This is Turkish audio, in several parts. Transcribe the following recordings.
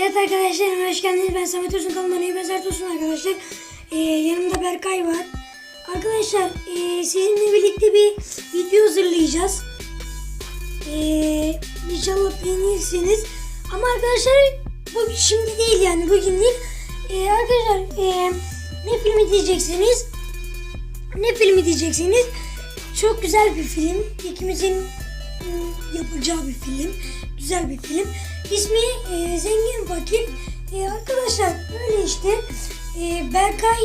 Evet arkadaşlar hoş geldiniz. Ben Samet Olsun kanalından iyi Bezer Olsun arkadaşlar. Ee, yanımda Berkay var. Arkadaşlar ee, sizinle birlikte bir video hazırlayacağız. Ee, inşallah beğenirsiniz. Ama arkadaşlar bu şimdi değil yani bugün değil. Ee, arkadaşlar ee, ne filmi diyeceksiniz? Ne filmi diyeceksiniz? Çok güzel bir film. İkimizin ım, yapacağı bir film. Güzel bir film. İsmi e, Zengin Fakir. E, arkadaşlar böyle işte e, Berkay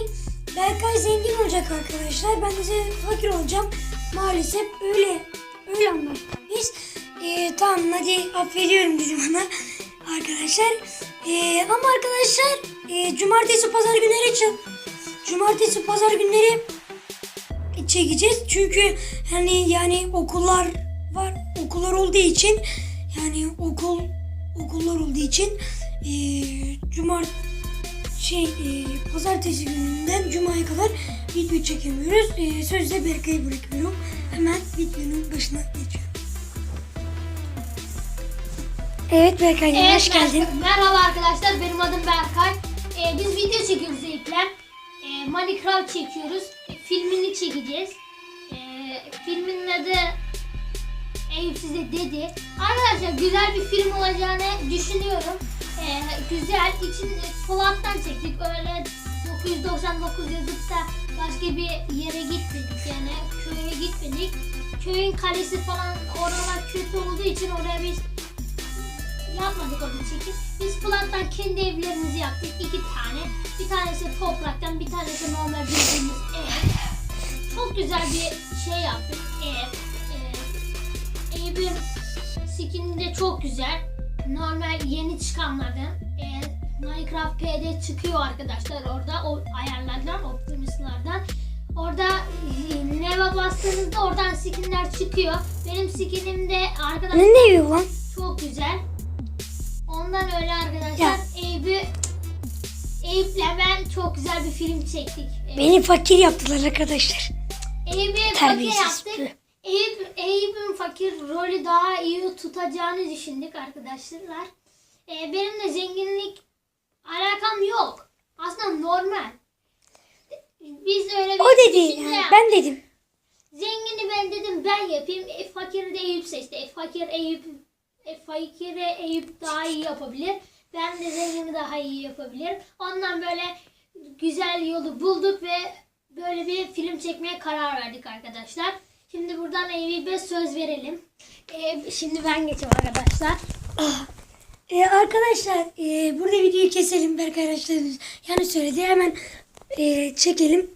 Berkay zengin olacak arkadaşlar. Ben de fakir olacağım. Maalesef öyle öyle anlaştık biz. E, tamam hadi affediyorum dedim ona arkadaşlar. E, ama arkadaşlar e, cumartesi pazar günleri için cumartesi pazar günleri çekeceğiz. Çünkü hani yani okullar var. Okullar olduğu için yani okul okullar olduğu için eee cumart şey eee, pazartesi gününden cumaya kadar video çekemiyoruz. Eee sözde Berkay'ı bırakıyorum. Hemen videonun başına geçiyorum. Evet Berkay Evet, hoş geldin. mer- Merhaba arkadaşlar, benim adım Berkay. Ee, biz video çekiyoruz Eyüp'le. Ee, Minecraft çekiyoruz. Ee, filmini çekeceğiz. Ee, filmin adı Eyüp size dedi. Arkadaşlar güzel bir film olacağını düşünüyorum. Ee, güzel, için Polat'tan çektik. Öyle 999 yazıp da başka bir yere gitmedik. Yani köye gitmedik. Köyün kalesi falan oralar kötü olduğu için oraya biz yapmadık onu çekim. Biz Polat'tan kendi evlerimizi yaptık. iki tane. Bir tanesi topraktan, bir tanesi normal bildiğimiz ev. Çok güzel bir şey yaptık. Ev. Evin skini de çok güzel. Normal yeni çıkanlardan. Ee, Minecraft PD çıkıyor arkadaşlar orada. O ayarlardan, Optimus'lardan. Orada e, Neva bastığınızda oradan skinler çıkıyor. Benim skinim de arkadaşlar Ne ne evi lan? çok güzel. Ondan öyle arkadaşlar. Eyüp'ü Eyüp'le ben çok güzel bir film çektik. Ee, Beni fakir yaptılar arkadaşlar. Eyüp'ü fakir Terbiyesiz. yaptık. Eyüp, Eyüp'ün fakir rolü daha iyi tutacağını düşündük arkadaşlar. Ee, benim de zenginlik alakam yok. Aslında normal. Biz öyle bir O dedi yani ben dedim. Zengini ben dedim ben yapayım. E, fakiri de Eyüp seçti. E, fakir Eyüp e, fakire Eyüp daha iyi yapabilir. Ben de zengini daha iyi yapabilirim. Ondan böyle güzel yolu bulduk ve böyle bir film çekmeye karar verdik arkadaşlar. Şimdi buradan Eyüp'e söz verelim. E, şimdi ben geçeyim arkadaşlar. Ee, arkadaşlar e, burada videoyu keselim Berkay arkadaşlarımız yani söyledi hemen e, çekelim.